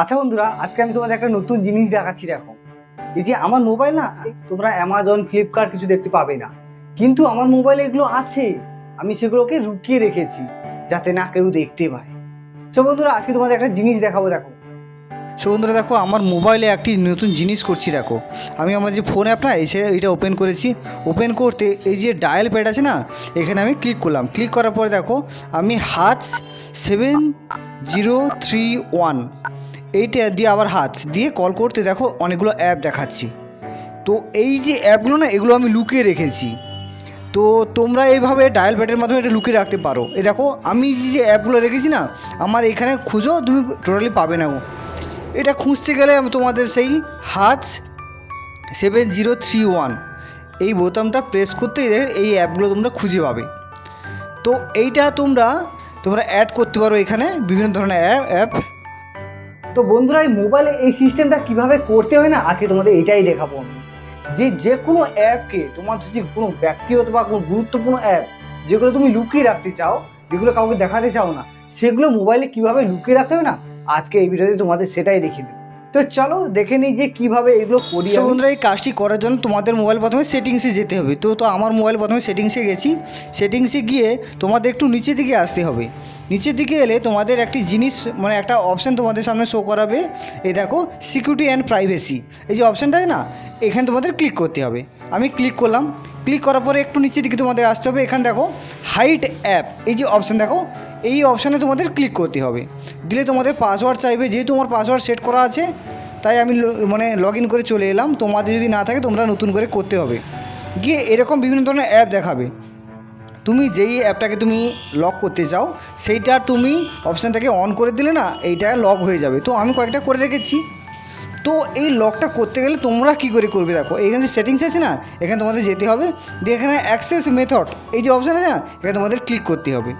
আচ্ছা বন্ধুরা, আজকে আমি তোমাদের একটা নতুন জিনিস দেখাচ্ছি, দেখো। এই যে আমার মোবাইল না, তোমরা অ্যামাজন ফ্লিপকার্ট কিছু দেখতে পাবে না। কিন্তু আমার মোবাইলে এগুলো আছে। আমি সেগুলোকে লুকিয়ে রেখেছি, যাতে না কেউ দেখতে পায়। সো বন্ধুরা, আজকে তোমাদের একটা জিনিস দেখাবো, দেখো। সো বন্ধুরা, দেখো, আমার মোবাইলে একটি নতুন জিনিস করছি, দেখো। আমি আমার যে ফোন অ্যাপটা এসে এটা ওপেন করেছি। ওপেন করতে এই যে ডায়াল প্যাড আছে না, এখানে আমি ক্লিক করলাম। ক্লিক করার পরে, দেখো, আমি Hutch seven zero three one এইটা দিয়ে আবার হাত। দিয়ে কল করতে দেখো অনেকগুলো অ্যাপ দেখাচ্ছি। তো এই যে অ্যাপগুলো না, এগুলো আমি লুকিয়ে রেখেছি। তো তোমরা এইভাবে ডায়াল প্যাডের মাধ্যমে এটা লুকিয়ে রাখতে পারো। এ দেখো, আমি যে যে অ্যাপগুলো রেখেছি না, আমার এখানে খুঁজো, তুমি টোটালি পাবে না গো। এটা খুঁজতে গেলে তোমাদের সেই হাত সেভেন জিরো থ্রি ওয়ান এই বোতামটা প্রেস করতেই এই অ্যাপগুলো তোমরা খুঁজে পাবে। তো এইটা তোমরা তোমরা অ্যাড করতে পারো এখানে বিভিন্ন ধরনের অ্যাপ অ্যাপ তো বন্ধুরা, এই মোবাইলে এই সিস্টেমটা কীভাবে করতে হয় না, আজকে তোমাদের এটাই দেখাবো আমি। যে যে কোনো অ্যাপকে তোমার যদি কোনো ব্যক্তিগত বা কোনো গুরুত্বপূর্ণ অ্যাপ যেগুলো তুমি লুকিয়ে রাখতে চাও, যেগুলো কাউকে দেখাতে চাও না, সেগুলো মোবাইলে কীভাবে লুকিয়ে রাখতে হয় না, আজকে এই ভিডিওতে তোমাদের সেটাই দেখিয়ে দেবো। তো চলো দেখে নিই যে কীভাবে এগুলো করি So, বন্ধুরা এই কাজটি করার জন্য তোমাদের মোবাইল প্রথমে সেটিংসে যেতে হবে। তো তো আমার মোবাইল প্রথমে সেটিংসে গেছি। সেটিংসে গিয়ে তোমাদের একটু নিচের দিকে আসতে হবে। নিচের দিকে এলে তোমাদের একটি জিনিস মানে একটা অপশান তোমাদের সামনে শো করাবে। এই দেখো সিকিউরিটি অ্যান্ড প্রাইভেসি এই যে অপশানটা না এখানে তোমাদের ক্লিক করতে হবে। আমি ক্লিক করলাম। ক্লিক করার পরে একটু নিচের দিকে তোমাদের আসতে হবে। এখানে দেখো হাইট অ্যাপ এই যে অপশান দেখো, এই অপশানে তোমাদের ক্লিক করতে হবে। দিলে তোমাদের পাসওয়ার্ড চাইবে, যেহেতু আমার পাসওয়ার্ড সেট করা আছে, তাই আমি মানে লগ করে চলে এলাম। তোমাদের যদি না থাকে, তোমরা নতুন করে করতে হবে। গিয়ে এরকম বিভিন্ন ধরনের অ্যাপ দেখাবে। তুমি যেই অ্যাপটাকে তুমি লক করতে চাও, সেইটা তুমি অপশানটাকে অন করে দিলে না, এইটা লক হয়ে যাবে। তো আমি কয়েকটা করে রেখেছি। তো এই লকটা করতে গেলে তোমরা কি করে করবে দেখো? এখানে যে সেটিংস আছে না, এখানে তোমাদের যেতে হবে। দিয়ে এখানে অ্যাক্সেস মেথড এই যে অপশান আছে না, এখানে তোমাদের ক্লিক করতে হবে।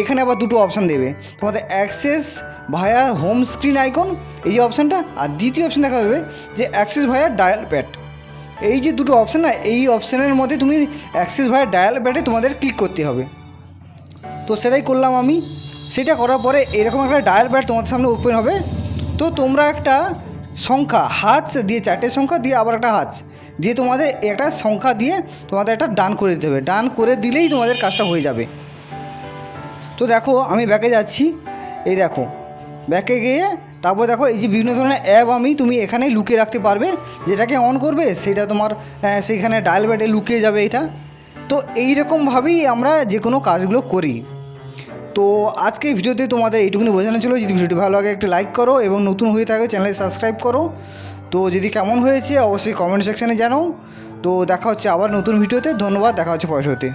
এখানে আবার দুটো অপশান দেবে। তোমাদের access via home screen icon এই যে অপশানটা আর দ্বিতীয় অপশান দেখা যাবে যে অ্যাক্সেস ভায়া ডায়াল প্যাড এই যে দুটো অপশান না, এই অপশানের মধ্যে তুমি অ্যাক্সেস ভায়া ডায়াল প্যাডে তোমাদের ক্লিক করতে হবে। তো সেটাই করলাম আমি। সেটা করার পরে এরকম একটা ডায়াল প্যাড তোমাদের সামনে ওপেন হবে। তো তোমরা একটা সংখ্যা, হাত দিয়ে চারটে সংখ্যা, দিয়ে আবার একটা হাত। দিয়ে তোমাদের একটা সংখ্যা দিয়ে তোমাদের একটা ডান করে দিতে হবে। ডান করে দিলেই তোমাদের কাজটা হয়ে যাবে। তো দেখো, আমি ব্যাকে যাচ্ছি। এই দেখো, ব্যাকে গিয়ে তারপর দেখো, এই যে বিভিন্ন ধরনের অ্যাপ আমি তুমি এখানে লুকিয়ে রাখতে পারবে। যেটাকে অন করবে, সেটা তোমার সেইখানে ডায়াল ব্যাটে লুকিয়ে যাবে এটা। তো এইরকমভাবেই আমরা যে কোনো কাজগুলো করি। তো আজকে ভিডিওতে তোমাদের এইটুকুনি বোঝানো ছিল। যদি ভিডিওটি ভালো লাগে, একটু লাইক করো এবং নতুন হয়ে থাকে চ্যানেলে সাবস্ক্রাইব করো। তো যদি কেমন হয়েছে, অবশ্যই কমেন্ট সেকশানে জানাও। তো দেখা হচ্ছে আবার নতুন ভিডিওতে। ধন্যবাদ, দেখা হচ্ছে পয়সাতে